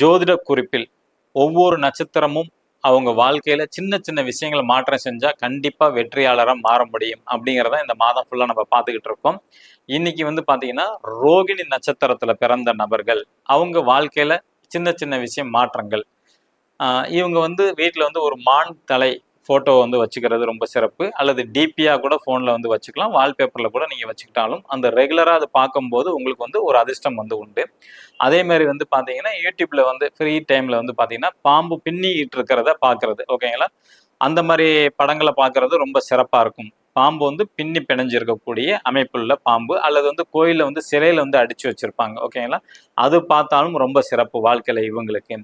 ஜோதிட குறிப்பில் ஒவ்வொரு நட்சத்திரமும் அவங்க வாழ்க்கையில சின்ன சின்ன விஷயங்களை மாற்றம் செஞ்சா கண்டிப்பா வெற்றியாளராக மாற முடியும் அப்படிங்கிறத இந்த மாதம் ஃபுல்லா நம்ம பார்த்துக்கிட்டு இருக்கோம். இன்னைக்கு வந்து பாத்தீங்கன்னா ரோகிணி நட்சத்திரத்துல பிறந்த நபர்கள் அவங்க வாழ்க்கையில சின்ன சின்ன விஷயம் மாற்றங்கள். இவங்க வந்து வீட்டில் வந்து ஒரு மான் தலை ஃபோட்டோ வந்து வச்சுக்கிறது ரொம்ப சிறப்பு. அல்லது டிபியாக கூட ஃபோனில் வந்து வச்சுக்கலாம். வால்பேப்பரில் கூட நீங்கள் வச்சுக்கிட்டாலும் அந்த ரெகுலராக அதை பார்க்கும்போது உங்களுக்கு வந்து ஒரு அதிர்ஷ்டம் வந்து உண்டு. அதே மாதிரி வந்து பார்த்தீங்கன்னா யூடியூப்பில் வந்து ஃப்ரீ டைமில் வந்து பார்த்தீங்கன்னா பாம்பு பின்னிக்கிட்டு இருக்கிறத பார்க்குறது ஓகேங்களா அந்த மாதிரி படங்களை பார்க்குறது ரொம்ப சிறப்பாக இருக்கும். பாம்பு வந்து பின்னி பிணைஞ்சிருக்கக்கூடிய அமைப்புள்ள பாம்பு. அல்லது வந்து கோயிலில் வந்து சிலையில் வந்து அடிச்சு வச்சிருப்பாங்க. ஓகேங்களா அது பார்த்தாலும் ரொம்ப சிறப்பு வாழ்க்கையில் இவங்களுக்கு.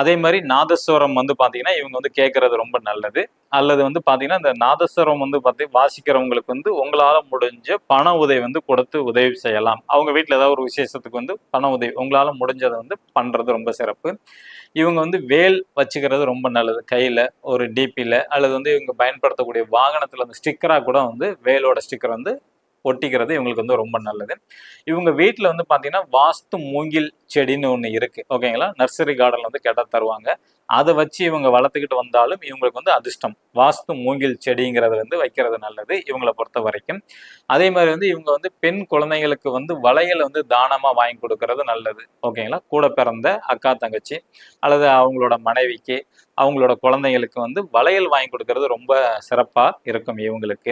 அதே மாதிரி நாதஸ்வரம் வந்து பார்த்தீங்கன்னா இவங்க வந்து கேட்கறது ரொம்ப நல்லது. அல்லது வந்து பார்த்தீங்கன்னா இந்த நாதஸ்வரம் வந்து பார்த்து வாசிக்கிறவங்களுக்கு வந்து உங்களால் முடிஞ்ச பண உதவி வந்து கொடுத்து உதவி செய்யலாம். அவங்க வீட்டில் ஏதாவது ஒரு விசேஷத்துக்கு வந்து பண உதவி உங்களால் முடிஞ்சதை வந்து பண்ணுறது ரொம்ப சிறப்பு. இவங்க வந்து வேல் வச்சுக்கிறது ரொம்ப நல்லது. கையில் ஒரு டிபியில் அல்லது வந்து இவங்க பயன்படுத்தக்கூடிய வாகனத்தில் அந்த ஸ்டிக்கராக கூட வந்து வேலோட ஸ்டிக்கர் வந்து ஒட்டிக்கிறது இவங்களுக்கு வந்து ரொம்ப நல்லது. இவங்க வீட்டில் வந்து பார்த்தீங்கன்னா வாஸ்து மூங்கில் செடின்னு ஒன்று இருக்குது ஓகேங்களா நர்சரி கார்டன் வந்து கேட்டால் தருவாங்க. அதை வச்சு இவங்க வளர்த்துக்கிட்டு வந்தாலும் இவங்களுக்கு வந்து அதிர்ஷ்டம். வாஸ்து மூங்கில் செடிங்கிறது வந்து வைக்கிறது நல்லது இவங்களை பொறுத்த வரைக்கும். அதே மாதிரி வந்து இவங்க வந்து பெண் குழந்தைங்களுக்கு வந்து வளையல் வந்து தானமாக வாங்கி கொடுக்கறது நல்லது. ஓகேங்களா கூட பிறந்த அக்கா தங்கச்சி அல்லது அவங்களோட மனைவிக்கு அவங்களோட குழந்தைங்களுக்கு வந்து வளையல் வாங்கி கொடுக்கறது ரொம்ப சிறப்பாக இருக்கும் இவங்களுக்கு.